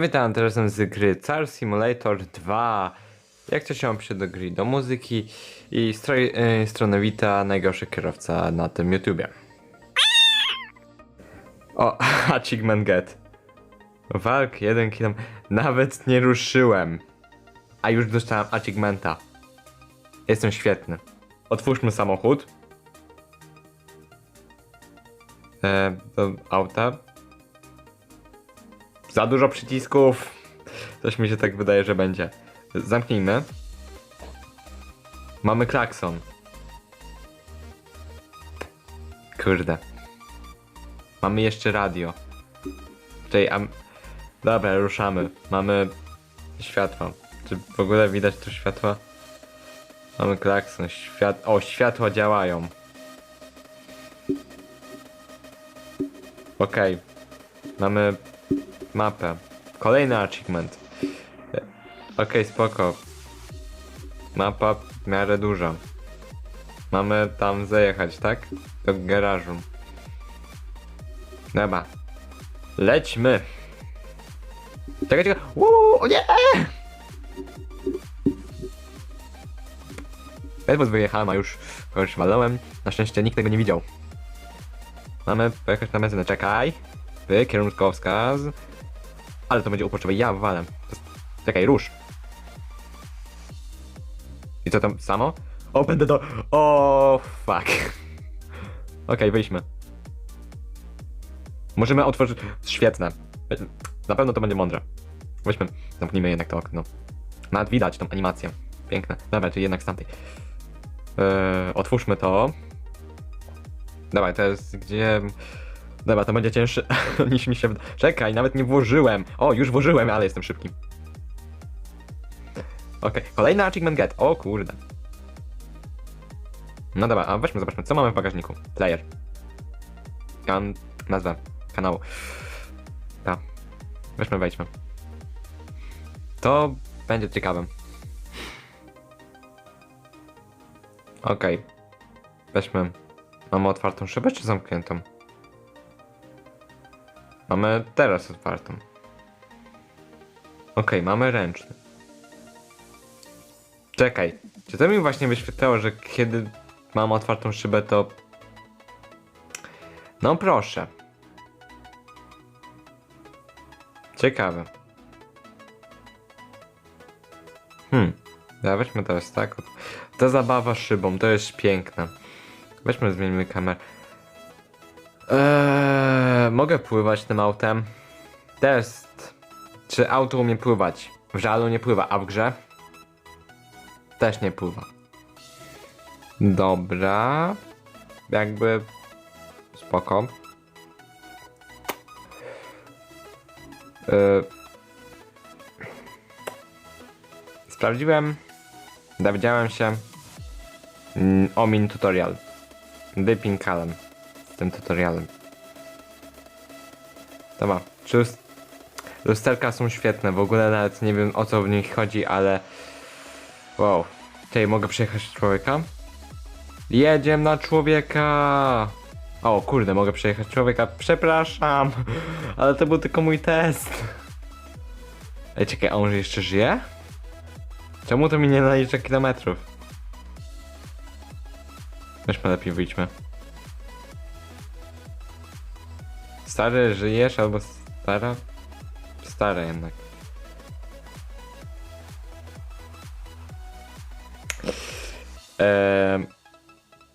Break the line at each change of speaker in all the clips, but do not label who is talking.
Witam teraz z gry Car Simulator 2. Jak to się napisze do gry, do muzyki i stroj, e, stronę wita najgorszy kierowca na tym YouTubie. O, achievement get. Walk 1 km. Nawet nie ruszyłem. A już dostałem achievementa. Jestem świetny. Otwórzmy samochód. E, do auta. Za dużo przycisków. Coś mi się tak wydaje, że będzie. Zamknijmy. Mamy klakson. Kurde. Mamy jeszcze radio. Czyli, am... Dobra, ruszamy. Mamy światło. Czy w ogóle widać tu światła? Mamy klakson. Świat... O, światła działają. Okej. Mamy mapę. Kolejny achievement. E, Okej, spoko. Mapa w miarę duża. Mamy tam zajechać, tak? Do garażu. Dobra. Lećmy. Czekaj, czekaj. Uuu, o nie! Ledwo wyjechałem, a już kogoś walałem. Na szczęście nikt tego nie widział. Mamy pojechać na benzynę. Czekaj. Wy, kierunkowskaz. Ale to będzie uporczywe. Ja walę. Czekaj, rusz. I co tam samo? O, będę do... O, fuck. Okej, wyjdźmy. Możemy otworzyć... Świetne. Na pewno to będzie mądre. Weźmy, zamknijmy jednak to okno. Nawet widać tą animację. Piękne. Dobra, czyli jednak z tamtej. Eee, otwórzmy to. Dawaj, to jest gdzie... Dobra, to będzie cięższe niż mi się. Czekaj, nawet nie włożyłem. O, już włożyłem, ale jestem szybki. Okej, kolejny achievement get. O kurde. No dobra, a weźmy, zobaczmy, co mamy w bagażniku. Player. Kan... nazwę kanału. Ta. Weźmy, wejdźmy. To będzie ciekawe. Okej. Weźmy. Mamy otwartą szybę czy zamkniętą? Mamy teraz otwartą. Okej, mamy ręczny. Czekaj, czy to mi właśnie wyświetlało, że kiedy mam otwartą szybę, to. No proszę. Ciekawe. Hmm. Ja weźmy teraz tak. Ta zabawa szybą, to jest piękne. Weźmy, zmienimy kamerę. Eee, mogę pływać tym autem? Test. Czy auto umie pływać? W żalu nie pływa, a w grze? Też nie pływa. Dobra. Jakby... Spoko. Eee, sprawdziłem. Dowiedziałem się. Mm, Omin tutorial. Wypinkalem z tym tutorialem. Dobra, czy lus- lusterka są świetne, w ogóle nawet nie wiem o co w nich chodzi, ale wow, tutaj mogę przejechać człowieka? Jedziemy na człowieka! O kurde, mogę przejechać człowieka, przepraszam, ale to był tylko mój test. Ej, czekaj, a on jeszcze żyje? Czemu to mi nie nalicza kilometrów? Weźmy lepiej wyjdźmy. Stary, żyjesz albo stara? Stara jednak.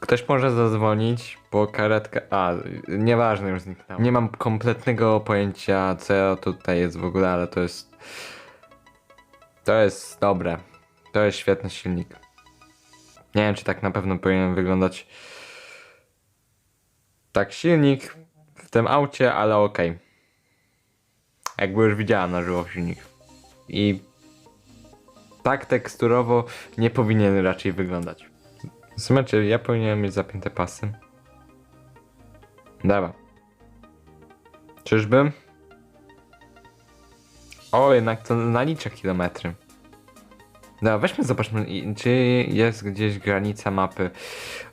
Ktoś może zadzwonić, bo karetka... A, nieważne, już zniknęło. Nie mam kompletnego pojęcia, co tutaj jest w ogóle, ale to jest... To jest dobre. To jest świetny silnik. Nie wiem, czy tak na pewno powinien wyglądać tak silnik tym aucie, ale okej. Jakby już widziałem na żywo silnik. I tak teksturowo nie powinien raczej wyglądać. Czy ja powinienem mieć zapięte pasy? Dobra. Czyżby? O, jednak to nalicza kilometry. Dobra, weźmy, zobaczmy, czy jest gdzieś granica mapy.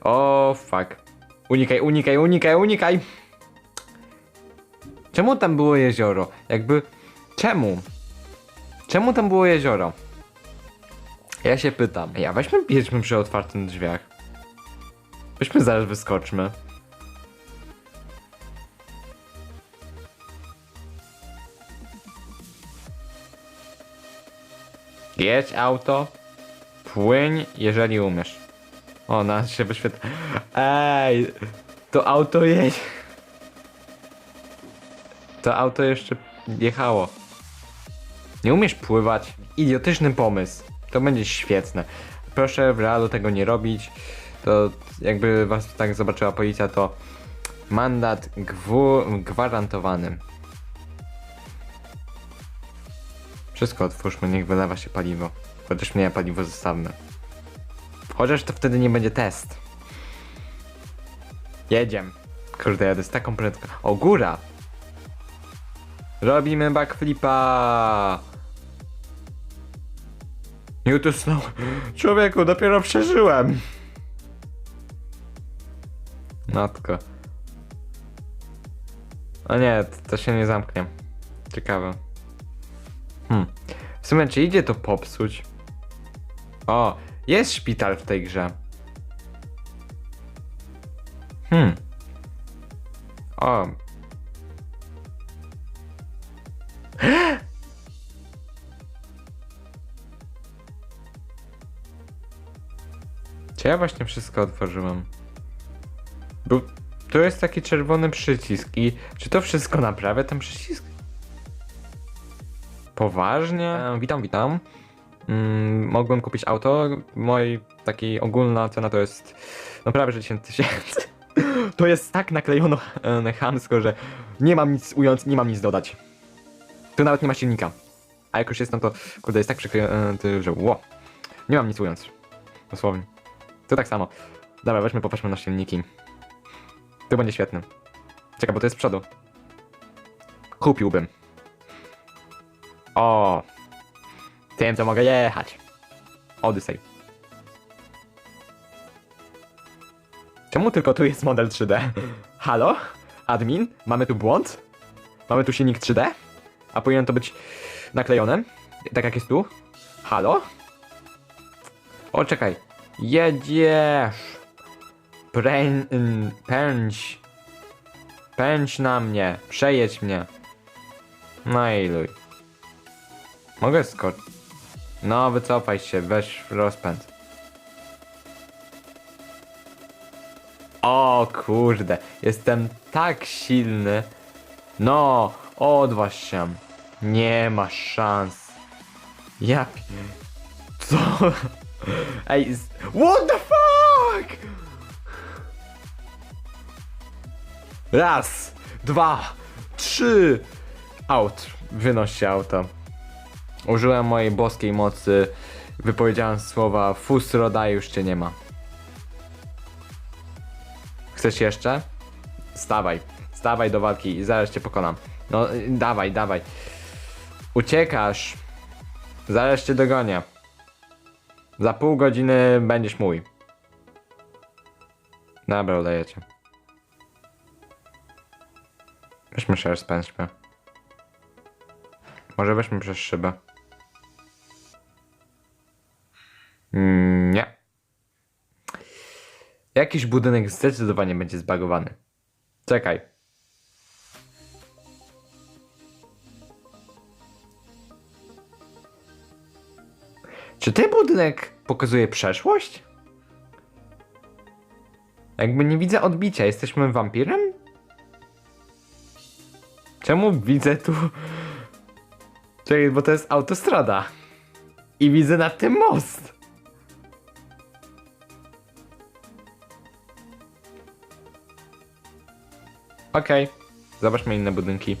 O, fuck. Unikaj, unikaj, unikaj, unikaj! Czemu tam było jezioro? Jakby. Czemu? Czemu tam było jezioro? Ja się pytam. Ja weźmy jedźmy przy otwartych drzwiach. Weźmy zaraz wyskoczmy. Jedź auto. Płyń, jeżeli umiesz. O, nas się wyświetla. Ej, to auto jedzie. To auto jeszcze jechało. Nie umiesz pływać? Idiotyczny pomysł. To będzie świetne. Proszę w realu tego nie robić. To jakby was tak zobaczyła policja, to mandat gwarantowany. Wszystko otwórzmy, niech wylewa się paliwo. Chociaż mnie paliwo zostawmy. Chociaż to wtedy nie będzie test. Jedziemy. Kurde, jadę z taką prędkością. O, góra! Robimy backflipa! Nie utusnął. Człowieku, dopiero przeżyłem. Matko. O nie, to, to się nie zamknie. Ciekawe. Hmm. W sumie, czy idzie to popsuć? O, jest szpital w tej grze. Hmm. O. Czy ja właśnie wszystko otworzyłem? Był... Tu jest taki czerwony przycisk i czy to wszystko naprawia ten przycisk? Poważnie? E, witam, witam. Mm, mogłem kupić auto. Moj taki ogólna cena to jest no prawie że 10 tysięcy. To jest tak naklejone chamsko, że nie mam nic ująć, nie mam nic dodać. Tu nawet nie ma silnika. A jak już jestem, to kurde jest tak przyklejony, że ło. Nie mam nic ująć. Dosłownie. To tak samo. Dobra, weźmy, popatrzmy na silniki. To będzie świetny. Czekaj, bo to jest z przodu. Kupiłbym. O! Tym, to mogę jechać. Odyssey. Czemu tylko tu jest model 3D? Halo? Admin? Mamy tu błąd? Mamy tu silnik 3D? A powinien to być naklejone? Tak jak jest tu? Halo? O, czekaj. Jedziesz. Ym, Pędź. Pędź na mnie. Przejedź mnie. No i luj. Mogę skoczyć. No, wycofaj się, weź rozpęd. O kurde, jestem tak silny. No, odważ się. Nie ma szans. Ja... Co? Ej, z... What the fuck? Raz, dwa, trzy. Out. Wynoś się auto. Użyłem mojej boskiej mocy. Wypowiedziałem słowa Fusroda już cię nie ma. Chcesz jeszcze? Stawaj. Stawaj do walki i zaraz cię pokonam. No, dawaj, dawaj. Uciekasz. Zaraz cię dogonię. Za pół godziny będziesz mój. Dobra, udaję cię. Weźmy się spędźmy. Może weźmy przez szybę. Mm, Nie. Jakiś budynek zdecydowanie będzie zbagowany. Czekaj. Budynek pokazuje przeszłość? Jakby nie widzę odbicia. Jesteśmy wampirem? Czemu widzę tu... Czekaj, bo to jest autostrada. I widzę na tym most. Okej, zobaczmy inne budynki.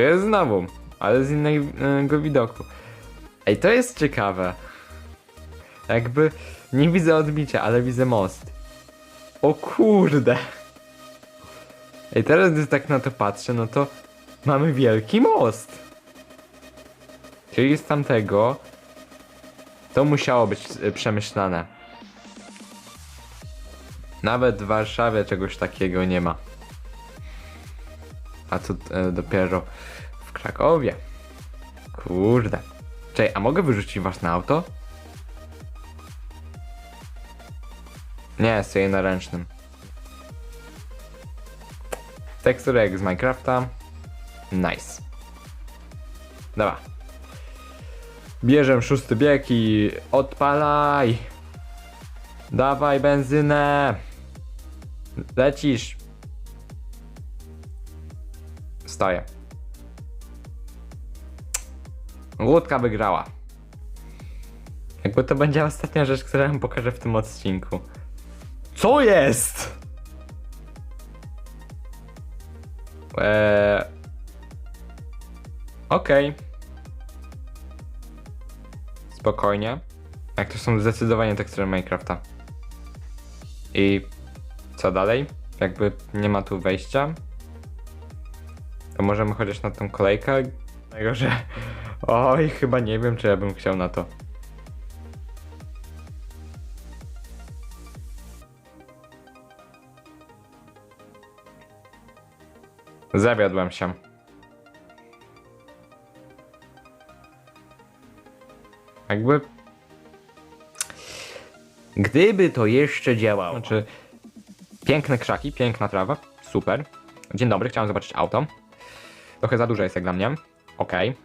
Jest znowu, ale z innego widoku. Ej, to jest ciekawe. Jakby nie widzę odbicia, ale widzę most. O kurde. Ej, teraz gdy tak na to patrzę, no to mamy wielki most. Czyli z tamtego to musiało być e, przemyślane. Nawet w Warszawie czegoś takiego nie ma. A co e, dopiero w Krakowie. Kurde. Czekaj, a mogę wyrzucić was na auto? Nie, stoję na ręcznym. Teksturek z Minecrafta. Nice. Dobra. Bierzem szósty bieg i odpalaj. Dawaj benzynę. Lecisz. Stoję. Łódka wygrała. Jakby to będzie ostatnia rzecz, którą wam pokażę w tym odcinku. Co jest? Eee... Okej. Spokojnie. Jak to są zdecydowanie tekstury Minecrafta. I co dalej? Jakby nie ma tu wejścia. To możemy chociaż na tą kolejkę. Tego, że. Oj, chyba nie wiem, czy ja bym chciał na to. Zawiodłem się. Jakby. Gdyby to jeszcze działało. Znaczy, piękne krzaki, piękna trawa, super. Dzień dobry, chciałem zobaczyć auto. Trochę za dużo jest jak dla mnie. Okej.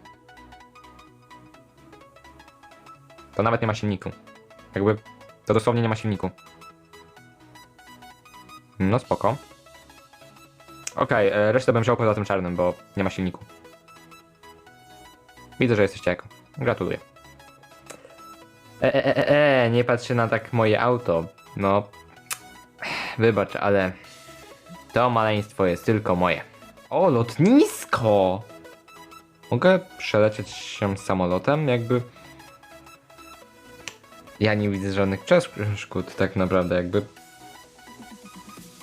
To nawet nie ma silniku. Jakby, to dosłownie nie ma silniku. No spoko. Okej, e, resztę bym wziął poza tym czarnym, bo nie ma silniku. Widzę, że jesteście jako. Gratuluję. E, e, e, e, nie patrzcie na tak moje auto. No, wybacz, ale to maleństwo jest tylko moje. O, lotnisko! Mogę przelecieć się samolotem, jakby... Ja nie widzę żadnych przeszkód, tak naprawdę, jakby...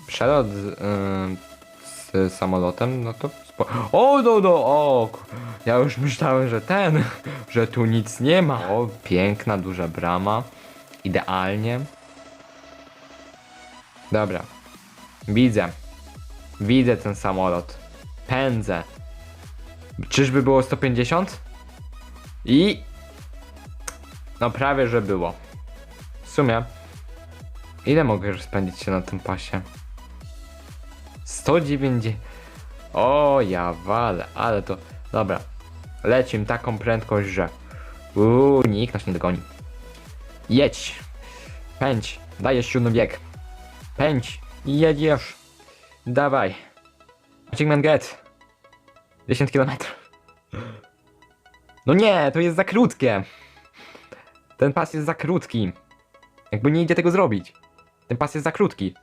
Przelot yy, z samolotem, no to... O, no, no, o! Ja już myślałem, że ten, że tu nic nie ma. O, piękna, duża brama. Idealnie. Dobra. Widzę. Widzę ten samolot. Pędzę. Czyżby było 150? I... No prawie, że było. W sumie... Ile mogę spędzić się na tym pasie? 190... O, ja walę, ale to... Dobra. Lecim taką prędkość, że... Uuu, nikt nas nie dogoni. Jedź. Pędź. Dajesz siódmy bieg. Pędź. Jedziesz. Dawaj. Achievement get. 10 km. No nie, to jest za krótkie. Ten pas jest za krótki. Jakby nie idzie tego zrobić. Ten pas jest za krótki.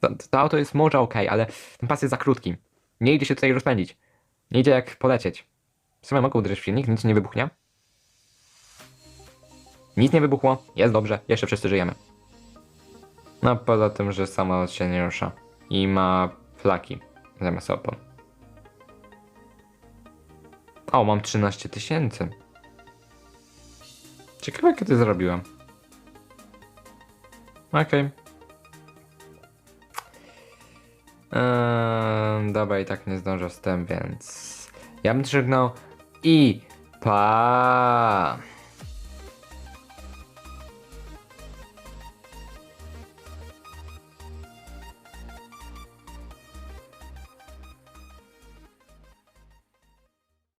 To, to auto jest może ok, ale ten pas jest za krótki. Nie idzie się tutaj rozpędzić. Nie idzie jak polecieć. W sumie mogę uderzyć w silnik, nic nie wybuchnie. Nic nie wybuchło, jest dobrze, jeszcze wszyscy żyjemy. No poza tym, że samolot się nie rusza. I ma flaki zamiast opon. O, mam 13 tysięcy. Ciekawe kiedy zrobiłem. Okej. Eee, dobra, i tak nie zdążę z tym, więc... Ja bym drzygnął i... Pa!